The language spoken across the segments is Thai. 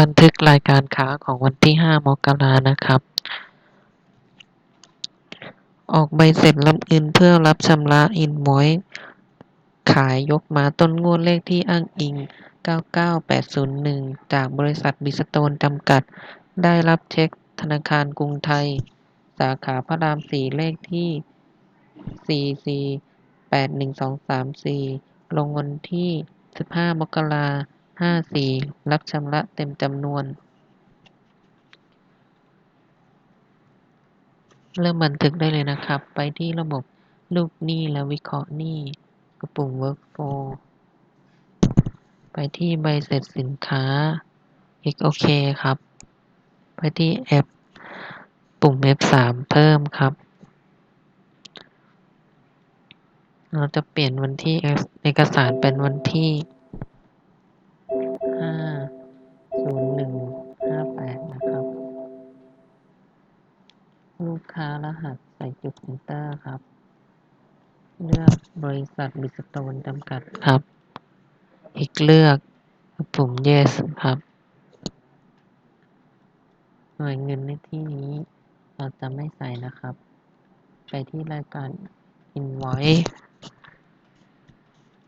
บันทึกรายการค้าของวันที่ห้ามกรานะครับ ออกใบเสร็จรับเงินเพื่อรับชำระอินโวยขายยกมาต้นงวดเลขที่อ้างอิง 99801 จากบริษัทบิสโตนจำกัด ได้รับเช็คธนาคารกรุงไทย สาขาพระรามสี่เลขที่ 44812344ลงวันที่ 15 มกราคม 54รับชำระเต็มจำนวน เริ่มบันทึกได้เลยนะครับ ไปที่ระบบลูกหนี้และวิเคราะห์หนี้กระปุ่ม Workflow ไปที่ใบเสร็จสินค้า คลิกโอเคครับ ไปที่ F ปุ่ม F3 เพิ่มครับ เราจะเปลี่ยนวันที่เอกสารเป็นวันที่ ลูกค้ารหัสใส่จุด Enter ครับ เลือกบริษัทบิสโตนจำกัดครับ อีกเลือกปุ่ม Yes ครับ หน่วยเงินในที่นี้เราจะไม่ใส่นะครับ ไปที่รายการ Invoice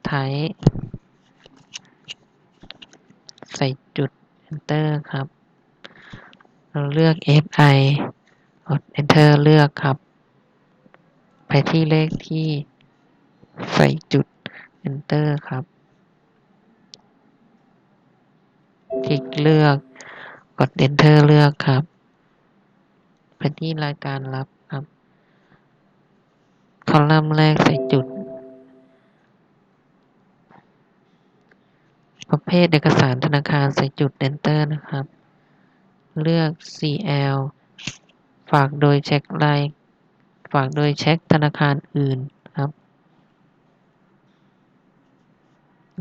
Type ใส่จุด Enter ครับ เราเลือก FI กด Enter เลือกครับ ไปที่เลขที่ใส่จุด Enter ครับ คลิกเลือก กด Enter เลือกครับ ไปที่รายการรับครับ คอลัมน์แรกใส่จุด ประเภทเอกสารธนาคารใส่จุด Enter นะครับ เลือก CL ฝากโดยเช็ครายฝากโดยเช็คธนาคารอื่นครับ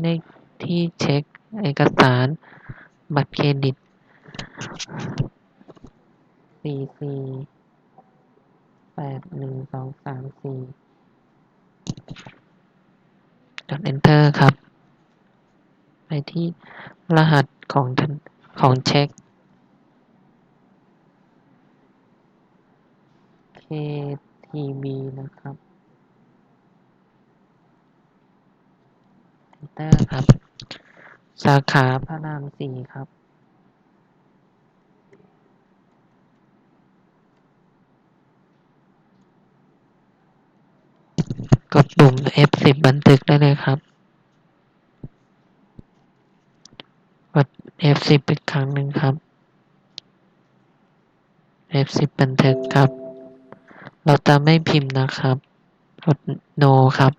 เลขที่เช็คเอกสาร บัตรเครดิต 44 81234กด Enter ครับ ไปที่รหัสของธนของเช็ค KTB นะครับ Enter ครับ สาขาพระรามสี่ครับ กดปุ่ม F10 บันทึกได้เลยครับ กด F10 อีกครั้งหนึ่งครับ F10 บันทึกครับ เราจะไม่พิมพ์นะครับกด No ครับ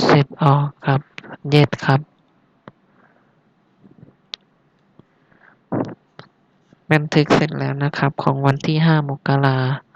F10 ออกครับ Yes ครับ บันทึกเสร็จแล้วนะครับของวันที่ 5 มกราคม